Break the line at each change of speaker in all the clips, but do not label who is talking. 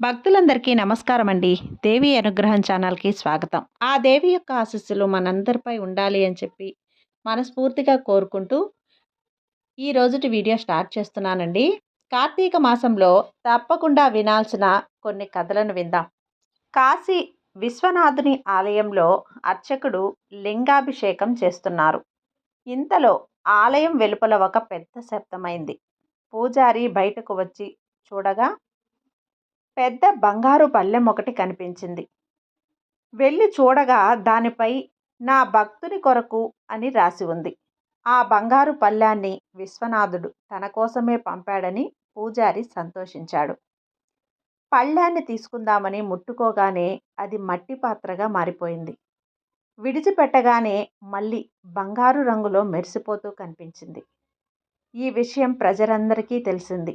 భక్తులందరికీ నమస్కారం అండి దేవి అనుగ్రహం ఛానల్కి స్వాగతం. ఆ దేవి యొక్క ఆశస్సులు మనందరిపై ఉండాలి అని చెప్పి మనస్ఫూర్తిగా కోరుకుంటూ ఈ రోజుటి వీడియో స్టార్ట్ చేస్తున్నానండి. కార్తీక మాసంలో తప్పకుండా వినాల్సిన కొన్ని కథలను విందాం. కాశీ విశ్వనాథుని ఆలయంలో అర్చకుడు లింగాభిషేకం చేస్తున్నారు. ఇంతలో ఆలయం వెలుపల ఒక పెద్ద శబ్దమైంది. పూజారి బయటకు వచ్చి చూడగా పెద్ద బంగారు పళ్ళెం ఒకటి కనిపించింది. వెళ్ళి చూడగా దానిపై నా భక్తుని కొరకు అని రాసి ఉంది. ఆ బంగారు పళ్ళాన్ని విశ్వనాథుడు తన కోసమే పంపాడని పూజారి సంతోషించాడు. పళ్ళాన్ని తీసుకుందామని ముట్టుకోగానే అది మట్టి పాత్రగా మారిపోయింది. విడిచిపెట్టగానే మళ్ళీ బంగారు రంగులో మెరిసిపోతూ కనిపించింది. ఈ విషయం ప్రజలందరికీ తెలిసింది.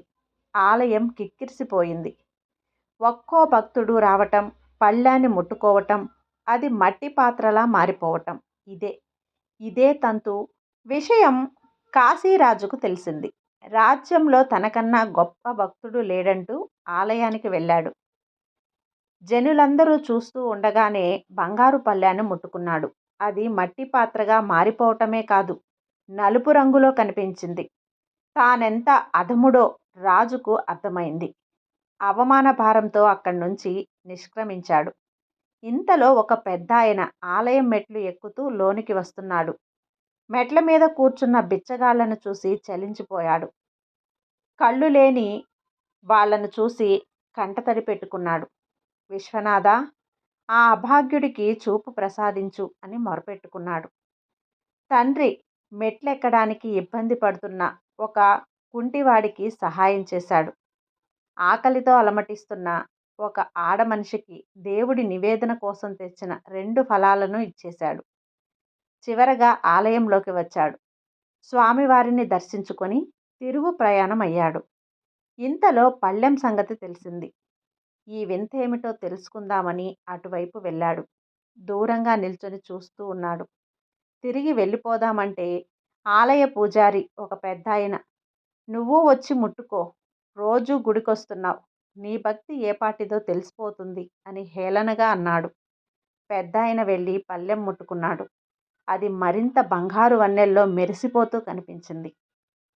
ఆలయం కిక్కిరిసిపోయింది. ఒక్కో భక్తుడు రావటం పళ్ళాన్ని ముట్టుకోవటం అది మట్టి పాత్రలా మారిపోవటం. ఇదే ఇదే తంతు విషయం కాశీరాజుకు తెలిసింది. రాజ్యంలో తనకన్నా గొప్ప భక్తుడు లేడంటూ ఆలయానికి వెళ్ళాడు. జనులందరూ చూస్తూ ఉండగానే బంగారు పళ్ళాన్ని ముట్టుకున్నాడు. అది మట్టి పాత్రగా మారిపోవటమే కాదు నలుపు రంగులో కనిపించింది. తానెంత అధముడో రాజుకు అర్థమైంది. అవమాన భారంతో అక్కడి నుంచి నిష్క్రమించాడు. ఇంతలో ఒక పెద్ద ఆయన ఆలయం మెట్లు ఎక్కుతూ లోనికి వస్తున్నాడు. మెట్ల మీద కూర్చున్న బిచ్చగాళ్ళను చూసి చలించిపోయాడు. కళ్ళు లేని వాళ్ళను చూసి కంటతడి పెట్టుకున్నాడు. విశ్వనాథ ఆ అభాగ్యుడికి చూపు ప్రసాదించు అని మొరపెట్టుకున్నాడు. తండ్రి మెట్లెక్కడానికి ఇబ్బంది పడుతున్న ఒక కుంటివాడికి సహాయం చేశాడు. ఆకలితో అలమటిస్తున్న ఒక ఆడ మనిషికి దేవుడి నివేదన కోసం తెచ్చిన రెండు ఫలాలను ఇచ్చేశాడు. చివరగా ఆలయంలోకి వచ్చాడు. స్వామివారిని దర్శించుకొని తిరుగు ప్రయాణం అయ్యాడు ఇంతలో పళ్ళెం సంగతి తెలిసింది. ఈ వింత ఏమిటో తెలుసుకుందామని అటువైపు వెళ్ళాడు. దూరంగా నిల్చొని చూస్తూ ఉన్నాడు. తిరిగి వెళ్ళిపోదామంటే ఆలయ పూజారి ఒక పెద్ద ఆయన నువ్వు వచ్చి ముట్టుకో. రోజూ గుడికొస్తున్నావు. నీ భక్తి ఏ పాటిదో తెలిసిపోతుంది అని హేళనగా అన్నాడు. పెద్ద ఆయన వెళ్ళి పల్లెం ముట్టుకున్నాడు. అది మరింత బంగారు వన్నెల్లో మెరిసిపోతూ కనిపించింది.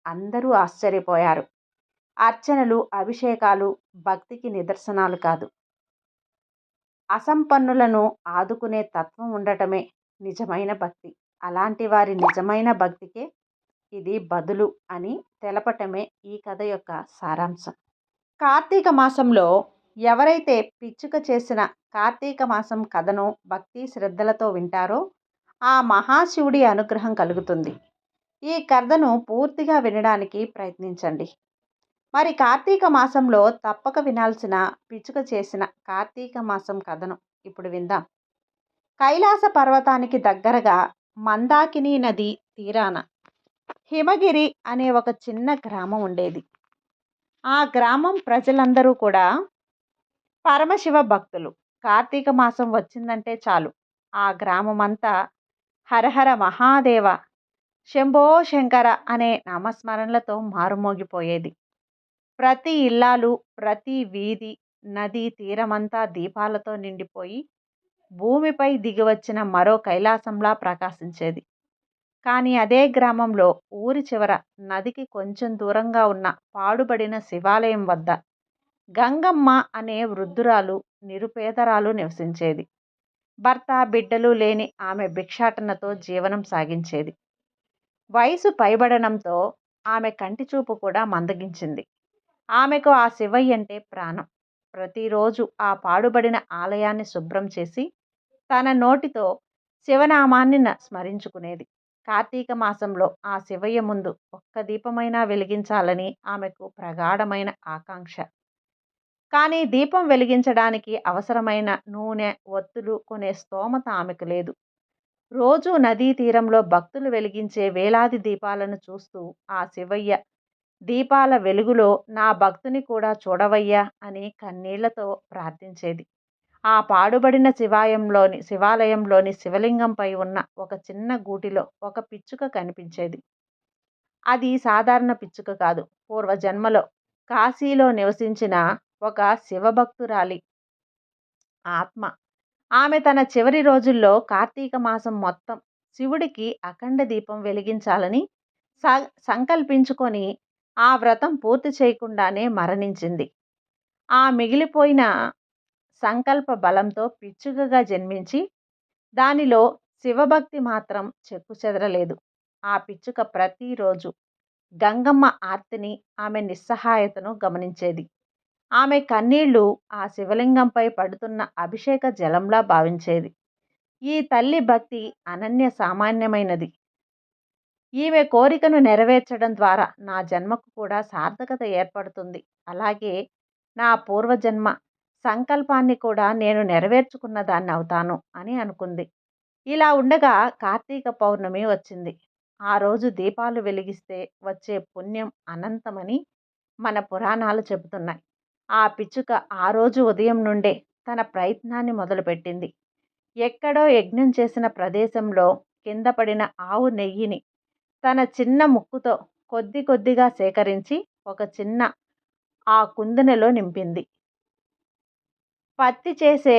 అందరూ ఆశ్చర్యపోయారు. అర్చనలు అభిషేకాలు భక్తికి నిదర్శనాలు కాదు. అసంపన్నులను ఆదుకునే తత్వం ఉండటమే నిజమైన భక్తి. అలాంటి వారి నిజమైన భక్తికే ఇది బదులు అని తెలపటమే ఈ కథ యొక్క సారాంశం. కార్తీక మాసంలో ఎవరైతే పిచ్చుక చేసిన కార్తీక మాసం కథను భక్తి శ్రద్ధలతో వింటారో ఆ మహాశివుడి అనుగ్రహం కలుగుతుంది. ఈ కథను పూర్తిగా వినడానికి ప్రయత్నించండి. మరి కార్తీక మాసంలో తప్పక వినాల్సిన పిచ్చుక చేసిన కార్తీక మాసం కథను ఇప్పుడు విందాం. కైలాస పర్వతానికి దగ్గరగా మందాకిని నది తీరాన హిమగిరి అనే ఒక చిన్న గ్రామం ఉండేది. ఆ గ్రామం ప్రజలందరూ కూడా పరమశివ భక్తులు. కార్తీక మాసం వచ్చిందంటే చాలు. ఆ గ్రామం అంతా హరహర మహాదేవ శంభో శంకర అనే నామస్మరణలతో మారుమోగిపోయేది. ప్రతి ఇల్లాలు ప్రతి వీధి నది తీరమంతా దీపాలతో నిండిపోయి భూమిపై దిగివచ్చిన మరో కైలాసంలా ప్రకాశించేది. కానీ అదే గ్రామంలో ఊరి చివర నదికి కొంచెం దూరంగా ఉన్న పాడుబడిన శివాలయం వద్ద గంగమ్మ అనే వృద్ధురాలు నిరుపేదరాలు నివసించేది. భర్త బిడ్డలు లేని ఆమె భిక్షాటనతో జీవనం సాగించేది. వయసు పైబడడంతో ఆమె కంటి చూపు కూడా మందగించింది. ఆమెకు ఆ శివయ్య అంటే ప్రాణం. ప్రతిరోజు ఆ పాడుబడిన ఆలయాన్ని శుభ్రం చేసి తన నోటితో శివనామాన్ని స్మరించుకునేది. కార్తీక మాసంలో ఆ శివయ్య ముందు ఒక్క దీపమైనా వెలిగించాలని ఆమెకు ప్రగాఢమైన ఆకాంక్ష. కానీ దీపం వెలిగించడానికి అవసరమైన నూనె ఒత్తులు కొనే స్తోమత ఆమెకు లేదు. రోజు నదీ తీరంలో భక్తులు వెలిగించే వేలాది దీపాలను చూస్తూ ఆ శివయ్య దీపాల వెలుగులో నా భక్తుని కూడా చూడవయ్యా అని కన్నీళ్ళతో ప్రార్థించేది. ఆ పాడుబడిన శివాయంలోని శివాలయంలోని శివలింగంపై ఉన్న ఒక చిన్న గూటిలో ఒక పిచ్చుక కనిపించేది. అది సాధారణ పిచ్చుక కాదు. పూర్వజన్మలో కాశీలో నివసించిన ఒక శివభక్తురాలి ఆత్మ. ఆమె తన చివరి రోజుల్లో కార్తీక మాసం మొత్తం శివుడికి అఖండ దీపం వెలిగించాలని సంకల్పించుకొని ఆ వ్రతం పూర్తి చేయకుండానే మరణించింది. ఆ మిగిలిపోయిన సంకల్ప బలంతో పిచ్చుకగా జన్మించి దానిలో శివభక్తి మాత్రం చెక్కు చెదరలేదు. ఆ పిచ్చుక ప్రతిరోజు గంగమ్మ ఆర్తిని ఆమె నిస్సహాయతను గమనించేది. ఆమె కన్నీళ్ళు ఆ శివలింగంపై పడుతున్న అభిషేక జలంలా భావించేది. ఈ తల్లి భక్తి అనన్య సామాన్యమైనది. ఈమె కోరికను నెరవేర్చడం ద్వారా నా జన్మకు కూడా సార్థకత ఏర్పడుతుంది. అలాగే నా పూర్వజన్మ సంకల్పాన్ని కూడా నేను నెరవేర్చుకున్న దాన్ని అవుతాను అని అనుకుంది. ఇలా ఉండగా కార్తీక పౌర్ణమి వచ్చింది. ఆ రోజు దీపాలు వెలిగిస్తే వచ్చే పుణ్యం అనంతమని మన పురాణాలు చెబుతున్నాయి. ఆ పిచ్చుక ఆ రోజు ఉదయం నుండే తన ప్రయత్నాన్ని మొదలుపెట్టింది. ఎక్కడో యజ్ఞం చేసిన ప్రదేశంలో కింద పడిన ఆవు నెయ్యిని తన చిన్న ముక్కుతో కొద్ది కొద్దిగా సేకరించి ఒక చిన్న ఆ కుందెనలో నింపింది. పత్తి చేసే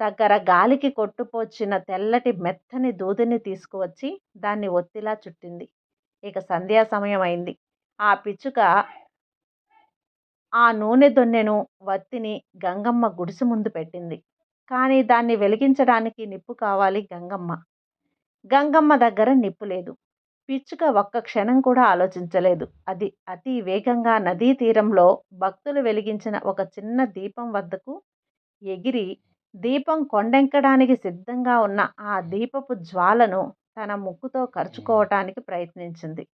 దగ్గర గాలికి కొట్టుపోచిన తెల్లటి మెత్తని దూదిని తీసుకువచ్చి దాన్ని ఒత్తిలా చుట్టింది. ఇక సంధ్యా సమయం అయింది ఆ పిచ్చుక ఆ నూనె దొన్నెను వత్తిని గంగమ్మ గుడిసె ముందు పెట్టింది. కానీ దాన్ని వెలిగించడానికి నిప్పు కావాలి గంగమ్మ. గంగమ్మ దగ్గర నిప్పు లేదు. పిచ్చుక ఒక్క క్షణం కూడా ఆలోచించలేదు. అది అతి వేగంగా నదీ తీరంలో భక్తులు వెలిగించిన ఒక చిన్న దీపం వద్దకు ఎగిరి దీపం కొండెక్కడానికి సిద్ధంగా ఉన్న ఆ దీపపు జ్వాలను తన ముక్కుతో ఖర్చుకోవటానికి ప్రయత్నించింది.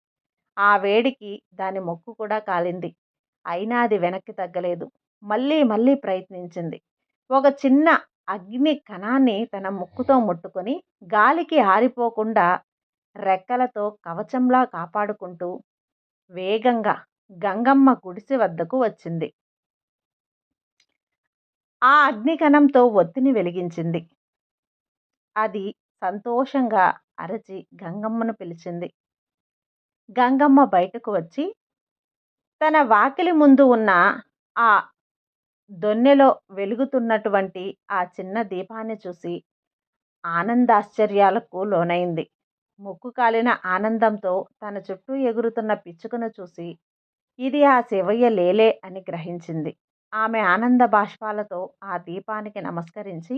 ఆ వేడికి దాని ముక్కు కూడా కాలింది. అయినా అది వెనక్కి తగ్గలేదు. మళ్ళీ మళ్ళీ ప్రయత్నించింది. ఒక చిన్న అగ్ని కణాన్ని తన ముక్కుతో ముట్టుకొని గాలికి ఆరిపోకుండా రెక్కలతో కవచంలా కాపాడుకుంటూ వేగంగా గంగమ్మ గుడిసె వద్దకు వచ్చింది. ఆ అగ్నికణంతో ఒత్తిని వెలిగించింది. అది సంతోషంగా అరచి గంగమ్మను పిలిచింది. గంగమ్మ బయటకు వచ్చి తన వాకిలి ముందు ఉన్న ఆ దొన్నెలో వెలుగుతున్నటువంటి ఆ చిన్న దీపాన్ని చూసి ఆనందాశ్చర్యాలకు లోనైంది. ముక్కు కాలిన ఆనందంతో తన చుట్టూ ఎగురుతున్న పిచ్చుకను చూసి ఇది ఆ శివయ్య లేలే అని గ్రహించింది. ఆమె ఆనంద బాష్పాలతో ఆ దీపానికి నమస్కరించి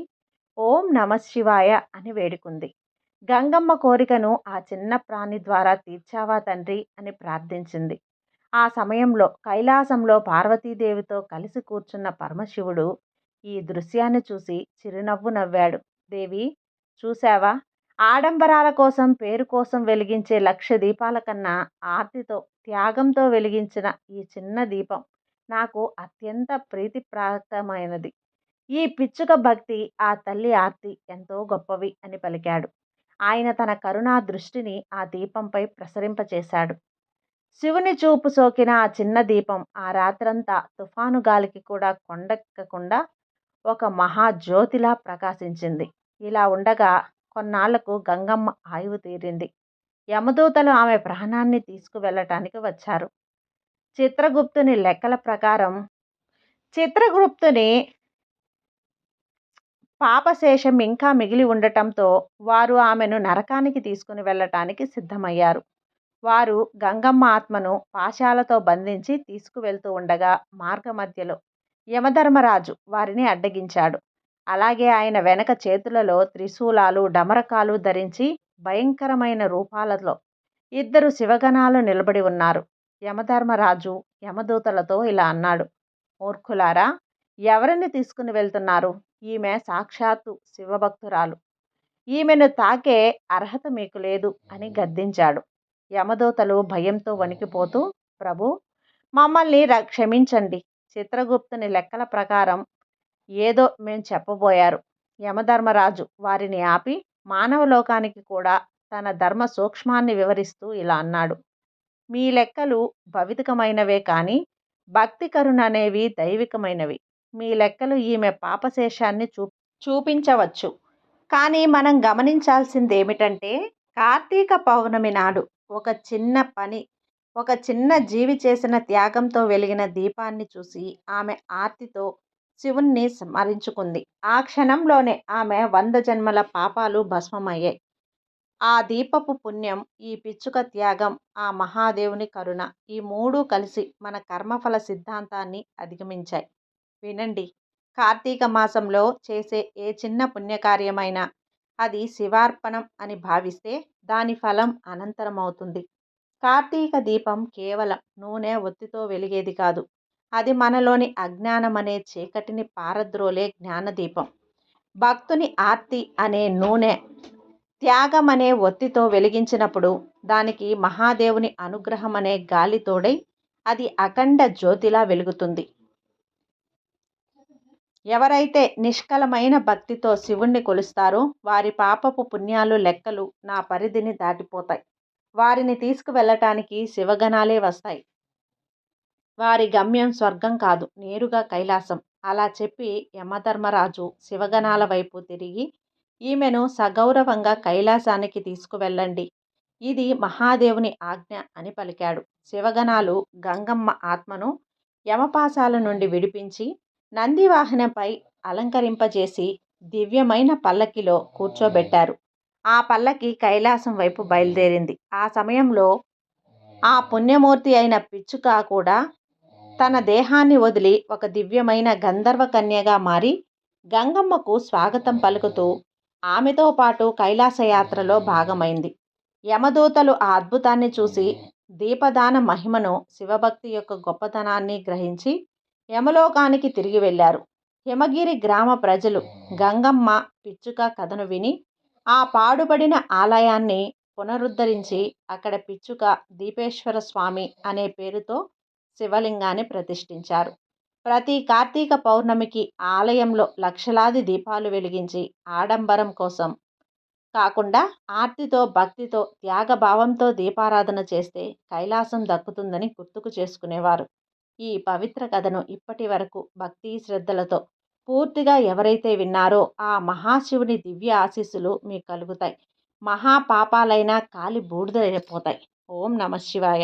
ఓం నమ శివాయ అని వేడుకుంది. గంగమ్మ కోరికను ఆ చిన్న ప్రాణి ద్వారా తీర్చావా తండ్రి అని ప్రార్థించింది. ఆ సమయంలో కైలాసంలో పార్వతీదేవితో కలిసి కూర్చున్న పరమశివుడు ఈ దృశ్యాన్ని చూసి చిరునవ్వు నవ్వాడు. దేవి చూశావా? ఆడంబరాల కోసం పేరు కోసం వెలిగించే లక్ష దీపాల కన్నా ఆర్తితో త్యాగంతో వెలిగించిన ఈ చిన్న దీపం నాకు అత్యంత ప్రీతిప్రాప్తమైనది. ఈ పిచ్చుక భక్తి ఆ తల్లి ఆర్తి ఎంతో గొప్పవి అని పలికాడు. ఆయన తన కరుణా దృష్టిని ఆ దీపంపై ప్రసరింపచేశాడు. శివుని చూపు సోకిన ఆ చిన్న దీపం ఆ రాత్రంతా తుఫాను గాలికి కూడా కొండెక్కకుండా ఒక మహాజ్యోతిలా ప్రకాశించింది. ఇలా ఉండగా కొన్నాళ్ళకు గంగమ్మ ఆయువు తీరింది. యమదూతలు ఆమె ప్రాణాన్ని తీసుకువెళ్ళటానికి వచ్చారు. చిత్రగుప్తుని లెక్కల ప్రకారం చిత్రగుప్తుని పాపశేషం ఇంకా మిగిలి ఉండటంతో వారు ఆమెను నరకానికి తీసుకుని వెళ్ళటానికి సిద్ధమయ్యారు. వారు గంగమ్మ ఆత్మను పాశాలతో బంధించి తీసుకువెళ్తూ ఉండగా మార్గమధ్యలో యమధర్మరాజు వారిని అడ్డగించాడు. అలాగే ఆయన వెనక చేతులలో త్రిశూలాలు డమరకాలు ధరించి భయంకరమైన రూపాలలో ఇద్దరు శివగణాలు నిలబడి ఉన్నారు. యమధర్మరాజు యమదూతలతో ఇలా అన్నాడు. మూర్ఖులారా ఎవరిని తీసుకుని వెళ్తున్నారు? ఈమె సాక్షాత్తు శివభక్తురాలు. ఈమెను తాకే అర్హత మీకు లేదు అని గద్దించాడు. యమదూతలు భయంతో వణికిపోతూ ప్రభు మమ్మల్ని క్షమించండి. చిత్రగుప్తుని లెక్కల ప్రకారం ఏదో మేము చెప్పబోయారు. యమధర్మరాజు వారిని ఆపి మానవ లోకానికి కూడా తన ధర్మ సూక్ష్మాన్ని వివరిస్తూ ఇలా అన్నాడు. మీ లెక్కలు భవితికమైనవే కానీ భక్తి కరుణ అనేవి దైవికమైనవి. మీ లెక్కలు ఈమె పాపశేషాన్ని చూ చూపించవచ్చు. కానీ మనం గమనించాల్సింది ఏమిటంటే కార్తీక పౌర్ణమి నాడు ఒక చిన్న పని ఒక చిన్న జీవి చేసిన త్యాగంతో వెలిగిన దీపాన్ని చూసి ఆమె ఆర్తితో శివుణ్ణి స్మరించుకుంది. ఆ క్షణంలోనే ఆమె వంద జన్మల పాపాలు భస్మమయ్యాయి. ఆ దీపపు పుణ్యం ఈ పిచ్చుక త్యాగం ఆ మహాదేవుని కరుణ ఈ మూడు కలిసి మన కర్మఫల సిద్ధాంతాన్ని అధిగమించాయి. వినండి. కార్తీక మాసంలో చేసే ఏ చిన్న పుణ్యకార్యమైనా అది శివార్పణం అని భావిస్తే దాని ఫలం అనంతరం అవుతుంది కార్తీక దీపం కేవలం నూనె ఒత్తితో వెలిగేది కాదు. అది మనలోని అజ్ఞానం అనే చీకటిని పారద్రోలే జ్ఞానదీపం. భక్తుని ఆర్తి అనే నూనె త్యాగం అనే ఒత్తితో వెలిగించినప్పుడు దానికి మహాదేవుని అనుగ్రహం అనే గాలి తోడై అది అఖండ జ్యోతిలా వెలుగుతుంది. ఎవరైతే నిష్కలమైన భక్తితో శివుణ్ణి కొలుస్తారో వారి పాపపు పుణ్యాలు లెక్కలు నా పరిధిని దాటిపోతాయి. వారిని తీసుకువెళ్ళటానికి శివగణాలే వస్తాయి. వారి గమ్యం స్వర్గం కాదు నేరుగా కైలాసం. అలా చెప్పి యమధర్మరాజు శివగణాల వైపు తిరిగి ఈమెను సగౌరవంగా కైలాసానికి తీసుకువెళ్ళండి. ఇది మహాదేవుని ఆజ్ఞ అని పలికాడు. శివగణాలు గంగమ్మ ఆత్మను యమపాశాల నుండి విడిపించి నందివాహనపై అలంకరింపజేసి దివ్యమైన పల్లకిలో కూర్చోబెట్టారు. ఆ పల్లకి కైలాసం వైపు బయలుదేరింది. ఆ సమయంలో ఆ పుణ్యమూర్తి అయిన పిచ్చుక కూడా తన దేహాన్ని వదిలి ఒక దివ్యమైన గంధర్వ కన్యగా మారి గంగమ్మకు స్వాగతం పలుకుతూ ఆమెతో పాటు కైలాసయాత్రలో భాగమైంది. యమదూతలు ఆ అద్భుతాన్ని చూసి దీపదాన మహిమను శివభక్తి యొక్క గొప్పతనాన్ని గ్రహించి యమలోకానికి తిరిగి వెళ్ళారు. హిమగిరి గ్రామ ప్రజలు గంగమ్మ పిచ్చుక కథను విని ఆ పాడుబడిన ఆలయాన్ని పునరుద్ధరించి అక్కడ పిచ్చుక దీపేశ్వర స్వామి అనే పేరుతో శివలింగాన్ని ప్రతిష్ఠించారు. ప్రతి కార్తీక పౌర్ణమికి ఆలయంలో లక్షలాది దీపాలు వెలిగించి ఆడంబరం కోసం. కాకుండా ఆర్తితో భక్తితో త్యాగభావంతో దీపారాధన చేస్తే కైలాసం దక్కుతుందని గుర్తుకు చేసుకునేవారు. ఈ పవిత్ర కథను ఇప్పటి వరకు భక్తి శ్రద్ధలతో పూర్తిగా ఎవరైతే విన్నారో ఆ మహాశివుని దివ్య ఆశీస్సులు మీకు కలుగుతాయి. మహాపాపాలైనా కాలి బూడిదైపోతాయి ఓం నమ శివాయ.